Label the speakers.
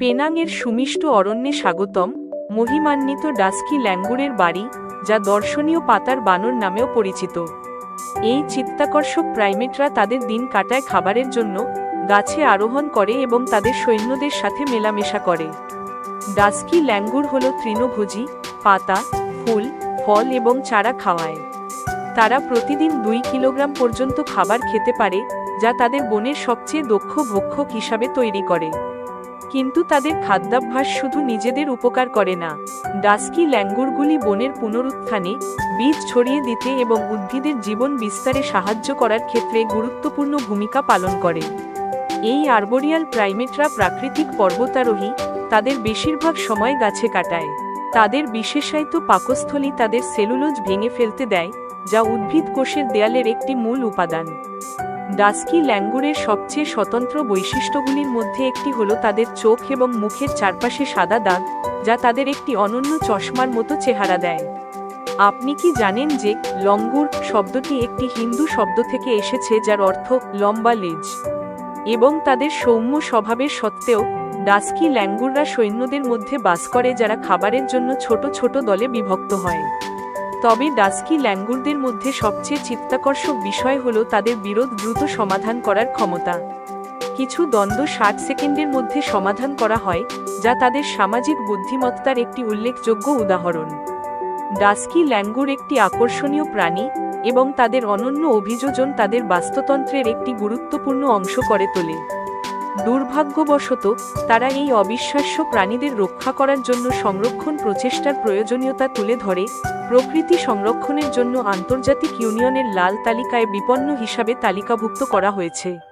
Speaker 1: পেনাংয়ের সুমিষ্ট অরণ্যে স্বাগতম মহিমান্বিত ডাস্কি ল্যাঙ্গুরের বাড়ি, যা দর্শনীয় পাতার বানর নামেও পরিচিত। এই চিত্তাকর্ষক প্রাইমেটরা তাদের দিন কাটায় খাবারের জন্য, গাছে আরোহণ করে এবং তাদের সৈন্যদের সাথে মেলামেশা করে। ডাস্কি ল্যাঙ্গুর হল তৃণভোজী, পাতা, ফুল, ফল এবং চারা খাওয়ায়। তারা প্রতিদিন দুই কিলোগ্রাম পর্যন্ত খাবার খেতে পারে, যা তাদের বনের সবচেয়ে দক্ষ ভক্ষক হিসাবে তৈরি করে। কিন্তু তাদের খাদ্যাভ্যাস শুধু নিজেদের উপকার করে না। ডাস্কি ল্যাঙ্গুরগুলি বনের পুনরুত্থানে, বীজ ছড়িয়ে দিতে এবং উদ্ভিদের জীবন বিস্তারে সাহায্য করার ক্ষেত্রে গুরুত্বপূর্ণ ভূমিকা পালন করে। এই আর্বোরিয়াল প্রাইমেটরা প্রাকৃতিক পর্বতারোহী, তাদের বেশিরভাগ সময় গাছে কাটায়। তাদের বিশেষায়িত পাকস্থলী তাদের সেলুলোজ ভেঙে ফেলতে দেয়, যা উদ্ভিদ কোষের দেয়ালের একটি মূল উপাদান। ডাস্কি ল্যাঙ্গুরের সবচেয়ে স্বতন্ত্র বৈশিষ্ট্যগুলির মধ্যে একটি হল তাদের চোখ এবং মুখের চারপাশে সাদা দাগ, যা তাদের একটি অনন্য চশমার মতো চেহারা দেয়। আপনি কি জানেন যে লঙ্গুর শব্দটি একটি হিন্দু শব্দ থেকে এসেছে যার অর্থ লম্বা লেজ? এবং তাদের সৌম্য স্বভাবের সত্ত্বেও, ডাস্কি ল্যাঙ্গুররা সৈন্যদের মধ্যে বাস করে যারা খাবারের জন্য ছোট ছোট দলে বিভক্ত হয়। তবে ডাস্কি ল্যাঙ্গুরদের মধ্যে সবচেয়ে চিত্তাকর্ষক বিষয় হল তাদের বিরোধ দ্রুত সমাধান করার ক্ষমতা। কিছু দ্বন্দ্ব ষাট সেকেন্ডের মধ্যে সমাধান করা হয়, যা তাদের সামাজিক বুদ্ধিমত্তার একটি উল্লেখযোগ্য উদাহরণ। ডাস্কি ল্যাঙ্গুর একটি আকর্ষণীয় প্রাণী এবং তাদের অনন্য অভিযোজন তাদের বাস্তুতন্ত্রের একটি গুরুত্বপূর্ণ অংশ করে তোলে। দুর্ভাগ্যবশত, তারা এই অবিশ্বাস্য প্রাণীদের রক্ষা করার জন্য সংরক্ষণ প্রচেষ্টার প্রয়োজনীয়তা তুলে ধরে, প্রকৃতি সংরক্ষণের জন্য আন্তর্জাতিক ইউনিয়নের লাল তালিকায় বিপন্ন হিসাবে তালিকাভুক্ত করা হয়েছে।